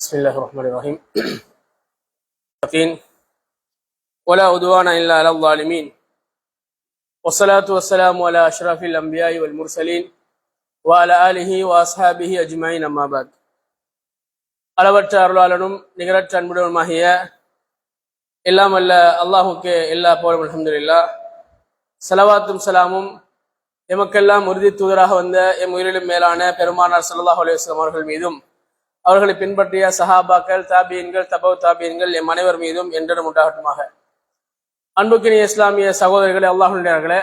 بسم الله الرحمن الرحيم المتقين ولا عدوان إلا على الظالمين والصلاة والسلام على أشرف الأنبياء والمرسلين وعلى آله وأصحابه أجمعين أما بعد அளவற்ற அருளாளனும் நிகரற்ற அன்புடனுமாகிய எல்லாம் அல்ல அல்லாஹுக்கு எல்லா போரும் அல்ஹம்துலில்லா சலவாத்தும் சலாமும் எமக்கெல்லாம் உறுதி தூதராக வந்த எம் உயிரிலும் மேலான பெருமானார் ஸல்லல்லாஹு அலைஹி வஸல்லம் அவர்கள் மீதும் அவர்களை பின்பற்றிய சஹாபாக்கள் தாபியன்கள் தபவ் தாபியன்கள் எம் அனைவர் மீதும் என்றும் உண்டாகட்டுமாக. அன்புக்கினிய இஸ்லாமிய சகோதரர்களே அல்லாஹுடையார்களே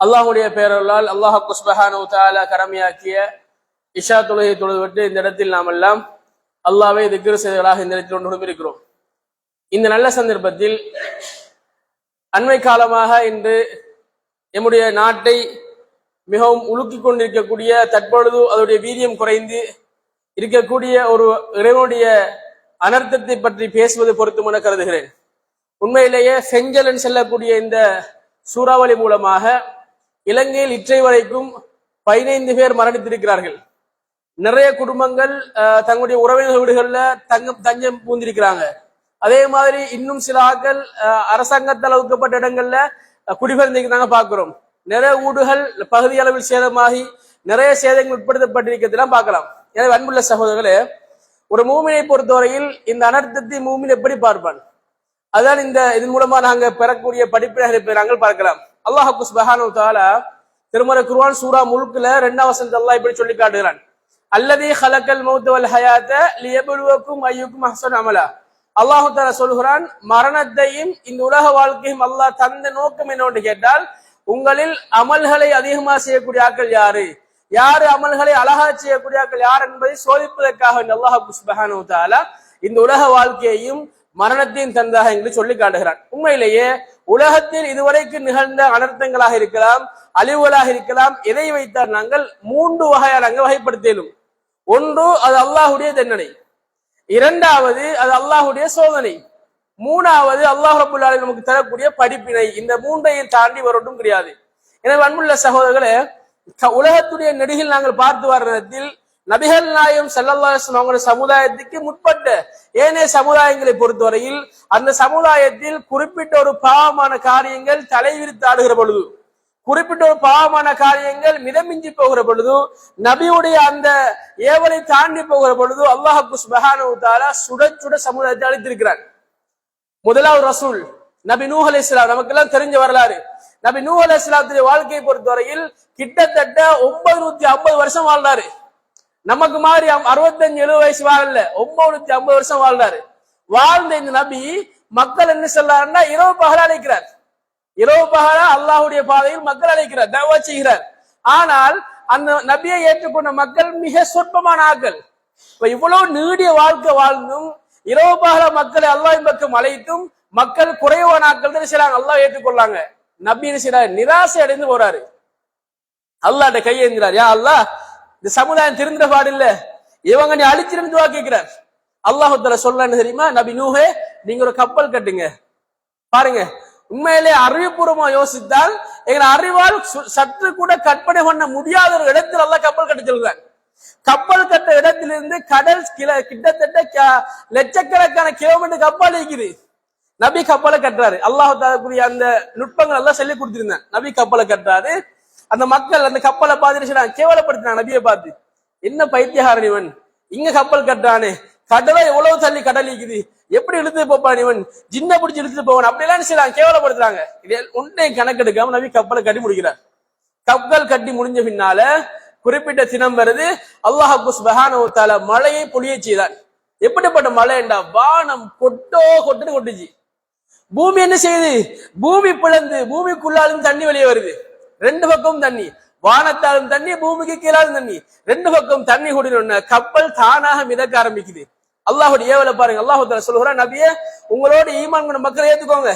அல்லாஹுடைய பேரர்களால் அல்லாஹ் குஸ்பஹானு தாலா கடமையாக்கிய இஷா தொழுகை தொழுதுவிட்டு இந்த இடத்தில் நாம் எல்லாம் அல்லாவை திக்ரு செய்தவர்களாக இந்த இடத்தில் ஒன்று இருக்கிறோம் இந்த நல்ல சந்தர்ப்பத்தில் அண்மை காலமாக இன்று நம்முடைய நாட்டை மிகவும் உலுக்கிக் கொண்டிருக்கக்கூடிய தற்பொழுது அதனுடைய வீரியம் குறைந்து இருக்கக்கூடிய ஒரு இறைவனுடைய அனர்த்தத்தை பற்றி பேசுவது பொருத்தமென கருதுகிறேன். உண்மையிலேயே செஞ்சலன் செல்லக்கூடிய இந்த சூறாவளி மூலமாக இலங்கையில் இற்றை வரைக்கும் பதினைந்து பேர் மரணித்திருக்கிறார்கள். நிறைய குடும்பங்கள் தங்களுடைய உறவினர் வீடுகளில் தங்கம் தஞ்சம் பூந்திருக்கிறாங்க. அதே மாதிரி இன்னும் சில ஆட்கள் அரசாங்கத்தால் ஒதுக்கப்பட்ட இடங்கள்ல குடிபெயர்ந்திருக்கிறாங்க பார்க்கிறோம். நிறைய வீடுகள் பகுதி அளவில் சேதமாகி நிறைய சேதங்கள் உட்படுத்தப்பட்டிருக்கிறதெல்லாம் பார்க்கலாம். எனவே அன்புள்ள சகோதரர்களே ஒரு மூமினை பொறுத்தவரையில் இந்த அனர்த்தத்தை மூமின் எப்படி பார்ப்பான்? அதான் இந்த இதன் மூலமா நாங்க பெறக்கூடிய படிப்பினை நாங்கள் பார்க்கலாம். அல்லாஹ் சுபஹானு தாலா திருமறை குருவான் சூரா முழுக்குல ரெண்டாம் வசனத்தை அல்லாஹ் இப்படி சொல்லி காட்டுகிறான். அல்லதி ஹலக்கல் மௌத் வல் ஹயாத்த லியபுலுவக்கும் ஐயுக்கும் ஹசன் அமலா. அல்லாஹு தாலா சொல்கிறான் மரணத்தையும் இந்த உலக வாழ்க்கையும் அல்லாஹ் தந்த நோக்கம் என்னவென்று கேட்டால் உங்களில் அமல்களை அதிகமா செய்யக்கூடிய ஆட்கள் யாரு? யாரு அமல்களை அழகா செய்யக்கூடியாக்கள் யார் என்பதை சோதிப்பதற்காக இந்த அல்லாஹ் சுபஹானு தாலா இந்த உலக வாழ்க்கையையும் மரணத்தையும் தந்தாக என்று சொல்லி காட்டுகிறான். உண்மையிலேயே உலகத்தில் இதுவரைக்கும் நிகழ்ந்த அனர்த்தங்களாக இருக்கலாம் அழிவுகளாக இருக்கலாம் எதை வைத்தால் நாங்கள் மூன்று வகையாக நாங்கள் வகைப்படுத்திலும் ஒன்று அது அல்லாஹுடைய தண்டனை. இரண்டாவது அது அல்லாஹுடைய சோதனை. மூணாவது அல்லாஹ் ரபுல் நமக்கு தரக்கூடிய படிப்பினை. இந்த மூன்றையும் தாண்டி வரட்டும் கிடையாது. எனவே அன்புள்ள சகோதரர்களே உலகத்துடைய நெடுகில் நாங்கள் பார்த்து வர்றதில் நபிகள் நாயம் செல்லல்லாசன் அவங்க சமுதாயத்துக்கு முற்பட்ட ஏனைய சமுதாயங்களை பொறுத்தவரையில் அந்த சமுதாயத்தில் குறிப்பிட்ட ஒரு பாவமான காரியங்கள் தலைவிரித்து ஆடுகிற பொழுது குறிப்பிட்ட ஒரு பாவமான காரியங்கள் மிதமிஞ்சி போகிற பொழுது நபியுடைய அந்த ஏவலை தாண்டி போகிற பொழுது அல்லாஹு சுபஹானு சுட சுட சமுதாயத்தை அழித்திருக்கிறார். முதலாவது ரசூல் நபி நூஹ் அலை இஸ்லாம் நமக்கெல்லாம் தெரிஞ்ச வரலாறு. நபி நூ அலி இஸ்லாத்துடைய வாழ்க்கையை பொறுத்தவரையில் கிட்டத்தட்ட ஒன்பது நூத்தி ஐம்பது வருஷம் வாழ்ந்தாரு. நமக்கு மாதிரி அறுபத்தஞ்சு எழுபது வயசு வாழல. ஒன்பது நூத்தி ஐம்பது வருஷம் வாழ்ந்தாரு. வாழ்ந்த இந்த நபி மக்கள் என்ன சொல்றாருன்னா இரவு பகல அழைக்கிறார். இரவு பகல அல்லாஹுடைய பாதையில் மக்கள் அழைக்கிறார் தவா செய்கிறார். ஆனால் அந்த நபியை ஏற்றுக்கொண்ட மக்கள் மிக சொற்பமான ஆட்கள் இப்ப இவ்வளவு நீடிய வாழ்க்கை வாழ்ந்தும் இரவு பகல மக்களை அல்லாஹ் பக்கம் அழைத்தும் மக்கள் குறைவான ஆட்கள் தான் செய்றாங்க அல்லாஹ் ஏற்றுக்கொள்ளாங்க. நபி என்ன நிராசை அடைந்து போறாரு. அல்லாட்ட கையேந்திரார் யா அல்லாஹ் இந்த சமுதாயம் திருந்துற பாடு இல்ல இவங்க நீ அழிச்சிருந்து துவா கேட்கிறார். அல்லாஹுத்தர சொல்லன்னு தெரியுமா? நபி நூஹே நீங்க ஒரு கப்பல் கட்டுங்க. பாருங்க உண்மையிலே அறிவுபூர்வமா யோசித்தால் எங்க அறிவால் சு- சற்று கூட கற்பனை பண்ண முடியாத ஒரு இடத்தில் எல்லாம் கப்பல் கட்ட சொல்றாங்க கப்பல் கட்ட இடத்திலிருந்து கடல் கில- கிட்டத்தட்ட க- லட்சக்கணக்கான கிலோமீட்டர் கப்பல் இருக்குது நபி கப்பலை கட்டுறாரு. அல்லாஹ் அந்த நுட்பங்கள் எல்லாம் சொல்லி கொடுத்திருந்தேன். நபி கப்பலை கட்டுறாரு. அந்த மக்கள் அந்த கப்பலை பார்த்துட்டு சொன்னாங்க, நபியை பார்த்து. என்ன பைத்தியகாரன் இவன்? இங்க கப்பல் கட்டுறானே. கடலை எவ்வளவு தள்ளி கடல் இருக்குது எப்படி இழுத்து போப்பான் இவன்? ஜின்ன பிடிச்சி இழுத்துட்டு போவான். அப்படி எல்லாம் செய்யறாங்க கேவலப்படுத்துறாங்க. இது ஒன்றையும் கணக்கெடுக்காம நபி கப்பலை கட்டி முடிக்கிறார். கப்பல் கட்டி முடிஞ்ச பின்னால குறிப்பிட்ட தினம் வருது. அல்லாஹ் மழையை பொழிய செய்தான் எப்படிப்பட்ட மழை என்றா வானம் கொட்டோ கொட்டுன்னு கொட்டுச்சு. பூமி என்ன செய்யுது? பூமி பிளந்து பூமிக்குள்ளாலும் தண்ணி வெளியே வருது. ரெண்டு பக்கமும் தண்ணி. வானத்தாலும் தண்ணி பூமிக்கு கீழாலும் தண்ணி. ரெண்டு பக்கம் தண்ணி கூடின கப்பல் தானாக மிதக்க ஆரம்பிக்குது. அல்லாஹுடைய ஏவலை பாருங்க. அல்லாஹு சொல்லுகிறான் நபியே உங்களோட ஈமான் கொண்ட மக்களை ஏத்துக்கோங்க.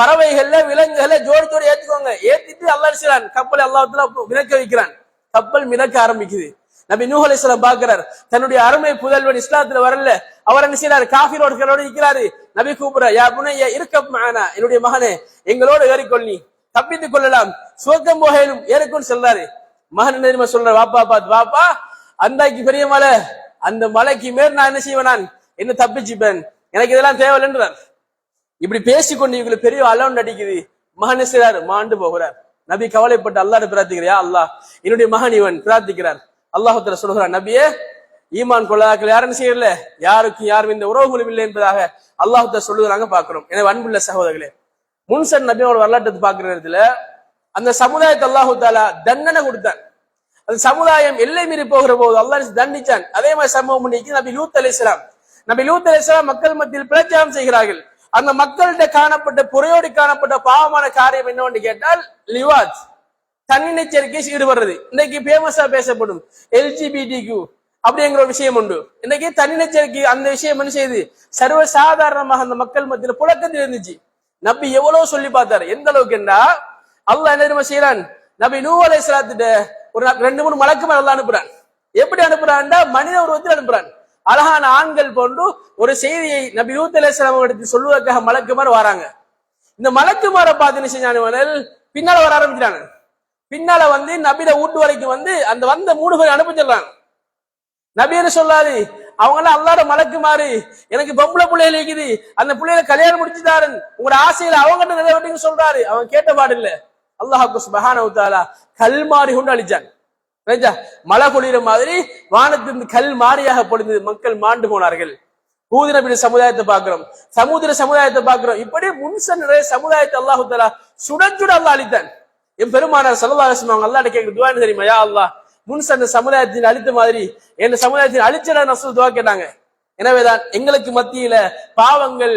பறவைகள்ல விலங்குகள்ல ஜோடி ஜோடி ஏத்துக்கோங்க. ஏத்திட்டு அல்லாஹ் கப்பல் கப்பலை அல்லாஹத்துல மிதக்க வைக்கிறான். கப்பல் மிதக்க ஆரம்பிக்குது. நபி நூஹ் அலைஹிஸ்ஸலாம் தன்னுடைய அருமை புதல்வன் இஸ்லாத்துல வரல. அவர் என்ன செய்யறாரு காஃபிரோடுகளோடு இருக்கிறாரு. நபி கூப்பிடுற யா புனைய இருக்க மானா என்னுடைய மகனே எங்களோட ஏறிக்கொள் நீ. தப்பித்துக் கொள்ளலாம். சுவர்க்கம் போகையிலும் ஏறிக்கொள் சொல்றாரு. மகன் என்ன தெரியுமா சொல்ற வாப்பா பாத்து வாப்பா அந்தாக்கி பெரிய மலை அந்த மலைக்கு மேல் நான் என்ன செய்வேன் நான்? என்ன தப்பிச்சுப்பேன்? எனக்கு இதெல்லாம் தேவையில்லைன்றார். இப்படி பேசிக்கொண்டு இவங்களுக்கு பெரிய அலவுண்ட் அடிக்குது. மகன் செய்யறாரு மாண்டு போகிறார். நபி கவலைப்பட்டு அல்லாட பிரார்த்திக்கிறியா அல்லாஹ் என்னுடைய மகன் இவன் பிரார்த்திக்கிறார். அல்லாஹத்துல சொல்கிறான் நபியே ஈமான் கொள்ளாக்கள் யாரும் செய்யல யாருக்கும் யாரும் இந்த உறவுகளும் இல்லை என்பதாக அல்லாஹுத்த சொல்லுகிறாங்க பாக்குறோம் எனவே அன்புள்ள சகோதரர்களே முன்சன் நபியோட வரலாற்றத்தை பாக்குற நேரத்துல அந்த சமுதாயத்தை அல்லாஹு தாலா தண்டனை கொடுத்தான். அந்த சமுதாயம் எல்லை மீறி போகிற போது அல்லாஹ் தண்டிச்சான்? அதே மாதிரி சம்பவம் பண்ணிக்கு நபி லூத் அலைஹிஸ்ஸலாம் நபி லூத் அலைஹிஸ்ஸலாம் மக்கள் மத்தியில் பிரச்சாரம் செய்கிறார்கள். அந்த மக்கள்கிட்ட காணப்பட்ட புறையோடி காணப்பட்ட பாவமான காரியம் என்னவென்று கேட்டால் லிவாத் தன்னிச்சரிக்கை ஈடுபடுறது. இன்னைக்கு பேமஸா பேசப்படும் எல்ஜிபிடி அப்படிங்கிற ஒரு விஷயம் உண்டு. இன்னைக்கு தன்னிச்சரிக்கை அந்த விஷயம் என்ன செய்யுது சர்வ சாதாரணமாக அந்த மக்கள் மத்தியில் புழக்கத்தில் இருந்துச்சு நபி எவ்வளவு சொல்லி பார்த்தாரு. எந்த அளவுக்கு என்றா அல்லாஹ் என்ன தெரியுமா செய்யறான் நபி நூ அலைஹிஸ்ஸலாத்திட்ட ஒரு ரெண்டு மூணு மலக்கு அல்லாஹ் அனுப்புறான். எப்படி அனுப்புறான்டா மனித உருவத்தில் அனுப்புறான். அழகான ஆண்கள் போன்று ஒரு செய்தியை நபி லூத் அலைஹிஸ்ஸலாம் எடுத்து சொல்லுவதற்காக மலக்குமார் வராங்க. இந்த மலக்குமாரை பார்த்து என்ன செஞ்சானுவனல் பின்னால வர ஆரம்பிக்கிறாங்க பின்னால வந்து நபிட ஊட்டு வரைக்கும் வந்து அந்த வந்த மூணு பேர் அனுப்பிச்சிடறாங்க நபி என்ன சொல்லாரு அவங்க எல்லாம் அல்லாட மலக்குமாறு. எனக்கு பொம்பளை பிள்ளைகள் இருக்குது. அந்த பிள்ளைகளை கல்யாணம் முடிச்சுட்டாருன் உங்களோட ஆசையில அவங்க நிறைவேற்றுங்க சொல்றாரு. அவன் கேட்ட பாடு இல்ல அல்லாஹாக்கு சுபஹான உத்தாலா கல் மாறி கொண்டு அழிச்சான். மழை பொழிகிற மாதிரி வானத்திலிருந்து கல் மாறியாக பொழிந்தது மக்கள் மாண்டு போனார்கள். பூதி சமுதாயத்தை பார்க்கிறோம். சமுதிர சமுதாயத்தை பார்க்கிறோம். இப்படி முன்சன் நிறைய சமுதாயத்தை அல்லாஹு சுட சுட அல்லா அழித்தான். என் பெருமானார் சல்லல்லாஹு அலைஹி வஸல்லம் அல்லாஹ் கேட்கிற துவா என்ன தெரியுமா? யா அல்லாஹ் முன்சன் சமுதாயத்தின் அழித்த மாதிரி என் சமுதாயத்தின் அழிச்சட நசு துவா கேட்டாங்க. எனவேதான் எங்களுக்கு மத்தியில பாவங்கள்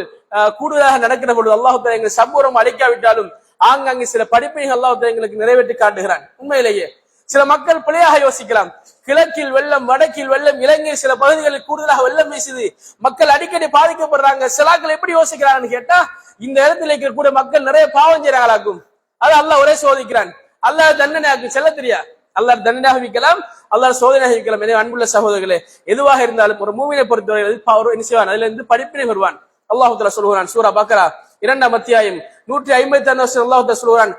கூடுதலாக நடக்கிற பொழுது அல்லாஹு தாலா எங்களை சம்பூரம் அழிக்காவிட்டாலும் ஆங்காங்கே சில படிப்பைகள் அல்லாஹு எங்களுக்கு நிறைவேற்றி காட்டுகிறான். உண்மையிலேயே சில மக்கள் பிழையாக யோசிக்கலாம். கிழக்கில் வெள்ளம் வடக்கில் வெள்ளம் இலங்கை சில பகுதிகளில் கூடுதலாக வெள்ளம் வீசுது. மக்கள் அடிக்கடி பாதிக்கப்படுறாங்க. சிலாக்கள் எப்படி யோசிக்கிறாங்கன்னு கேட்டா இந்த இடத்துல இருக்கக்கூடிய மக்கள் நிறைய பாவம் செய்யறாங்களாக்கும். அது அல்லாஹ் ஒரே சோதிக்கிறான் அல்லாஹ் தண்டனை ஆக்கும் செல்ல தெரியா அல்லாஹ் தண்டனையாக வைக்கலாம் அல்லாஹ் சோதனையாக வைக்கலாம் எனவே அன்புள்ள சகோதரர்களே எதுவாக இருந்தாலும் ஒரு மூவினை பொறுத்தவரை அது ப- ஒரு என்ன செய்வான் அதுல இருந்து படிப்பினை வருவான் அல்லாஹு தஆலா சொல்கிறான் சூரா பக்ரா இரண்டாம் அத்தியாயம் நூற்றி ஐம்பத்தி ஆறு அல்லாஹு தஆலா சொல்கிறான்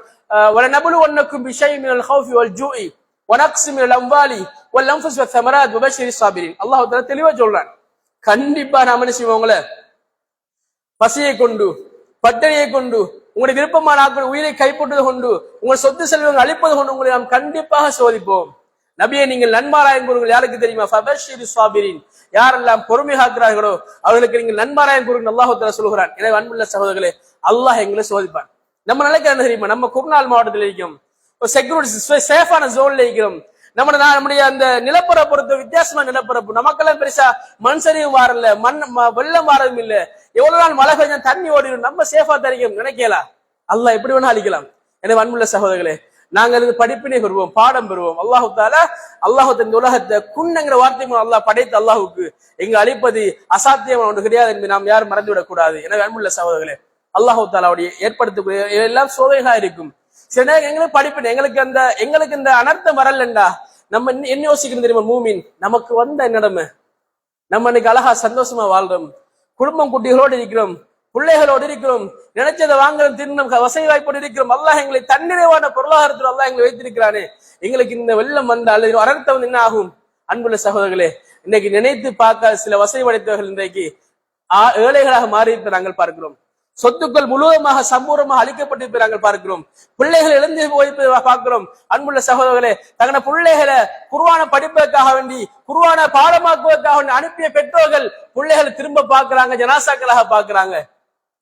وَلَنَبْلُوَنَّكُمْ بِشَيْءٍ مِنَ الْخَوْفِ وَالْجُوعِ وَنَقْصٍ مِنَ الْأَمْوَالِ وَالْأَنفُسِ وَالثَّمَرَاتِ وَبَشِّرِ الصَّابِرِينَ அல்லாஹ் தஆலா தெளிவா சொல்றான் கண்டிப்பா நாம என்ன செய்வோம் உங்களை பசியை கொண்டு பட்டணியை கொண்டு உங்களுடைய விருப்பமான ஆட்கள் உயிரை கைப்பற்றுவது கொண்டு உங்கள் சொத்து செல்வங்கள் அழிப்பது கொண்டு உங்களை நாம் கண்டிப்பாக சோதிப்போம். நபியை நீங்கள் நன்மாராயம் கூறுங்கள். யாருக்கு தெரியுமா? ஃபபஷிரு சாபிரின் யாரெல்லாம் பொறுமை காக்கிறார்களோ அவர்களுக்கு நீங்கள் நன்மாராயம் கூறுங்கள் அல்லாஹ் சொல்கிறான். எனவே அன்புள்ள சகோதரர்களே அல்லாஹ் எங்களை சோதிப்பான். நம்ம நிலைக்கு என்ன தெரியுமா? நம்ம குர்நாள் மாவட்டத்தில் இருக்கிறோம். ஒரு செக்யூரிட்டி சேஃபான ஜோன்ல இருக்கிறோம். நம்ம நம்முடைய அந்த நிலப்பரப்பு பொறுத்த வித்தியாசமா நிலப்பரப்பு. நமக்கெல்லாம் பெருசா மண் சரிவும் வாரல மண் வெள்ளம் வாரதும் இல்ல. எவ்வளவு நாள் மழை பெஞ்சா தண்ணி ஓடிடும் நம்ம சேஃபா தரிக்கும் நினைக்கலாம் அல்லாஹ் எப்படி வேணா அழிக்கலாம். எனவே அன்புள்ள சகோதரர்களே நாங்கள் இது படிப்பினை பெறுவோம் பாடம் பெறுவோம். அல்லாஹு தால அல்லாஹு இந்த உலகத்தை குன்னங்கிற வார்த்தை மூலம் அல்லாஹ் படைத்த அல்லாஹுக்கு எங்க அழிப்பது அசாத்தியமான ஒன்று கிடையாது என்பதை நாம் யாரும் மறந்துவிடக் கூடாது. எனவே அன்புள்ள சகோதரர்களே அல்லாஹு தாலாவுடைய ஏற்படுத்தக்கூடிய எல்லாம் சோதனைகளா இருக்கும். சில நேரம் எங்களுக்கு எங்களுக்கு அந்த எங்களுக்கு இந்த அனர்த்தம் வரலண்டா. நம்ம என்ன- யோசிக்கணும் தெரியுமா மூமின்? நமக்கு வந்த நிலைமை? நம்ம இன்னைக்கு அழகா சந்தோஷமா வாழ்றோம். குடும்பம் குட்டிகளோடு இருக்கிறோம். பிள்ளைகளோடு இருக்கிறோம். நினைச்சதை வாங்குறோம் தின்னும் வசதி வாய்ப்போடு இருக்கிறோம். அல்லாஹ் எங்களை தன்னிறைவான பொருளாதாரத்தில் அல்லாஹ் எங்களை வைத்திருக்கிறானே. எங்களுக்கு இந்த வெள்ளம் வந்தால் அல்லது அனர்த்தம் என்ன ஆகும்? அன்புள்ள சகோதரர்களே இன்னைக்கு நினைத்து பார்க்க சில வசதி படைத்தவர்கள் இன்றைக்கு ஏழைகளாக மாறி நாங்கள் பார்க்கிறோம். சொத்துக்கள் முழுவதுமாக சம்பூர்ணமாக அளிக்கப்பட்டிருப்பதை நாங்கள் பார்க்கிறோம். பிள்ளைகள் இழந்து போய் பார்க்கிறோம். அன்புள்ள சகோதரர்களே தங்கள பிள்ளைகளை குருவான படிப்பதற்காக வேண்டி குருவான பாடமாக்குவதற்காக வேண்டி அனுப்பிய பெற்றோர்கள் பிள்ளைகளை திரும்ப பார்க்கிறாங்க ஜனாசாக்களாக பார்க்கிறாங்க.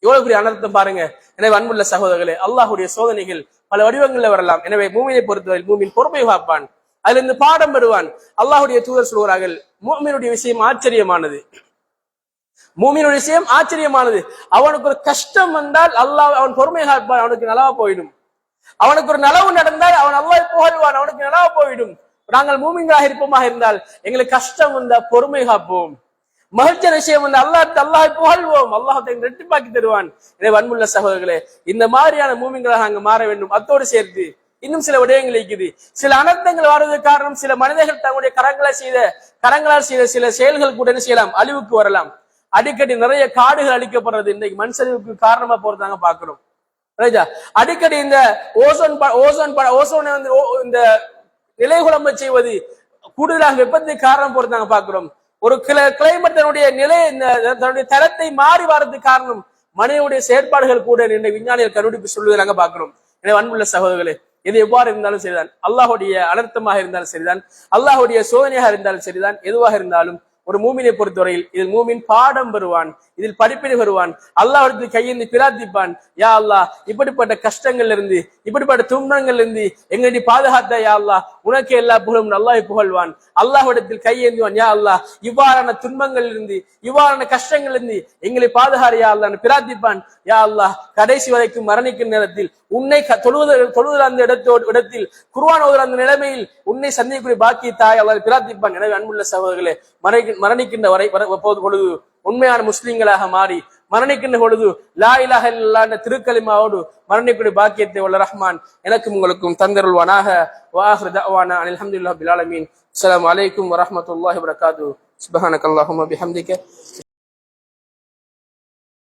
எவ்வளவு பெரிய அனர்த்தம் பாருங்க. எனவே அன்புள்ள சகோதரர்களே அல்லாஹுடைய சோதனைகள் பல வடிவங்கள்ல வரலாம். எனவே பூமியை பொறுத்தவரை பூமியின் பொறுமை காப்பான் அதுல இருந்து பாடம் பெறுவான். அல்லாஹுடைய தூதர் சொல்கிறார்கள் மூமினுடைய விஷயம் ஆச்சரியமானது. மூமினுடைய விஷயம் ஆச்சரியமானது. அவனுக்கு ஒரு கஷ்டம் வந்தால் அல்லாஹ் அவன் பொறுமை காப்பான் அவனுக்கு நலவா போயிடும். அவனுக்கு ஒரு நலவு நடந்தால் அவன் அல்லாஹ் புகழ்வான் அவனுக்கு நலவா போயிடும். நாங்கள் மூமிங்களாக இருப்போமாக இருந்தால் எங்களுக்கு கஷ்டம் வந்தா பொறுமை காப்போம். மகிழ்ச்சி விஷயம் வந்து அல்லாஹ் அல்லாஹ் புகழ்வோம். அல்லாஹ் எங்களை ரெட்டிப்பாக்கி தருவான். எனவே அன்புள்ள சகோதரர்களே இந்த மாதிரியான மூமிங்களாக அங்கு மாற வேண்டும். அத்தோடு சேர்த்து இன்னும் சில விடயங்கள் இருக்குது. சில அனர்த்தங்கள் வருவதற்கு காரணம் சில மனிதர்கள் தங்களுடைய கரங்களை செய்த கரங்களால் செய்த சில செயல்கள் கூட என்ன செய்யலாம்? அழிவுக்கு வரலாம். அடிக்கடி நிறைய காடுகள் அழிக்கப்படுறது இன்னைக்கு மண் காரணமா போறதாங்க பாக்குறோம் ரைட்டா அடிக்கடி இந்த ஓசோன் ஓசோன் ஓசோனை வந்து இந்த இந்த நிலைகுழம்ப செய்வது கூடுதலாக வெப்பத்துக்கு காரணம் போறதாங்க பாக்குறோம் ஒரு கிளைமேட் தன்னுடைய நிலை தன்னுடைய தரத்தை மாறி வர்றதுக்கு காரணம் மனிதனுடைய செயற்பாடுகள் கூட நின்று விஞ்ஞானிகள் கண்டுபிடிப்பு சொல்லுவதாக பாக்குறோம் எனவே அன்புள்ள சகோதரர்களே எது எவ்வாறு இருந்தாலும் சரிதான். அல்லாஹுடைய அனர்த்தமாக இருந்தாலும் சரிதான். அல்லாஹுடைய சோதனையாக இருந்தாலும் சரிதான். எதுவாக இருந்தாலும் ஒரு மூமினை பொறுத்தவரையில் இதில் மூமின் பாடம் பெறுவான் இதில் படிப்பினை பெறுவான் அல்லாஹ் கையேந்தி பிரார்த்திப்பான். யா அல்லாஹ் இப்படிப்பட்ட கஷ்டங்கள்ல இருந்து இப்படிப்பட்ட துன்பங்கள்ல இருந்து எங்களுடைய பாதுகாத்த யா அல்லா உனக்கு எல்லா புகழும் நல்லா புகழ்வான். அல்லாஹிடத்தில் கையேந்துவான் யா அல்லா இவ்வாறான துன்பங்கள் இருந்து இவ்வாறான கஷ்டங்கள் இருந்து எங்களை பாதுகாரு யா அல்லாஹ் பிரார்த்திப்பான். யா அல்லாஹ் கடைசி வரைக்கும் மரணிக்கும் நேரத்தில் உன்னை தொழுவது தொழுவது அந்த இடத்தோடு இடத்தில் குருவான் ஓதுற அந்த நிலைமையில் உன்னை சந்திக்கக்கூடிய பாக்கிய தாய் அல்லாஹ் பிரார்த்திப்பான். எனவே அன்புள்ள சகோதரர்களே மறைக்க மரணிக்கின்ற வரை பொழுது உண்மையான முஸ்லிம்களாக மாறி மரணிக்கின்ற பொழுது லா இலாக இல்லல்லாஹ் திருக்கலிமாவோடு மரணிக்கூடிய பாக்கியத்தை உள்ள ரஹ்மான் எனக்கும் உங்களுக்கும் தந்தருள்வானாக. வாஹிர் தஅவானா அல்ஹம்துலில்லாஹி பில் ஆலமீன். அஸ்ஸலாமு அலைக்கும் வரஹ்மத்துல்லாஹி வபரகாத்துஹு. சுப்ஹானக்கல்லாஹும்ம பிஹம்திக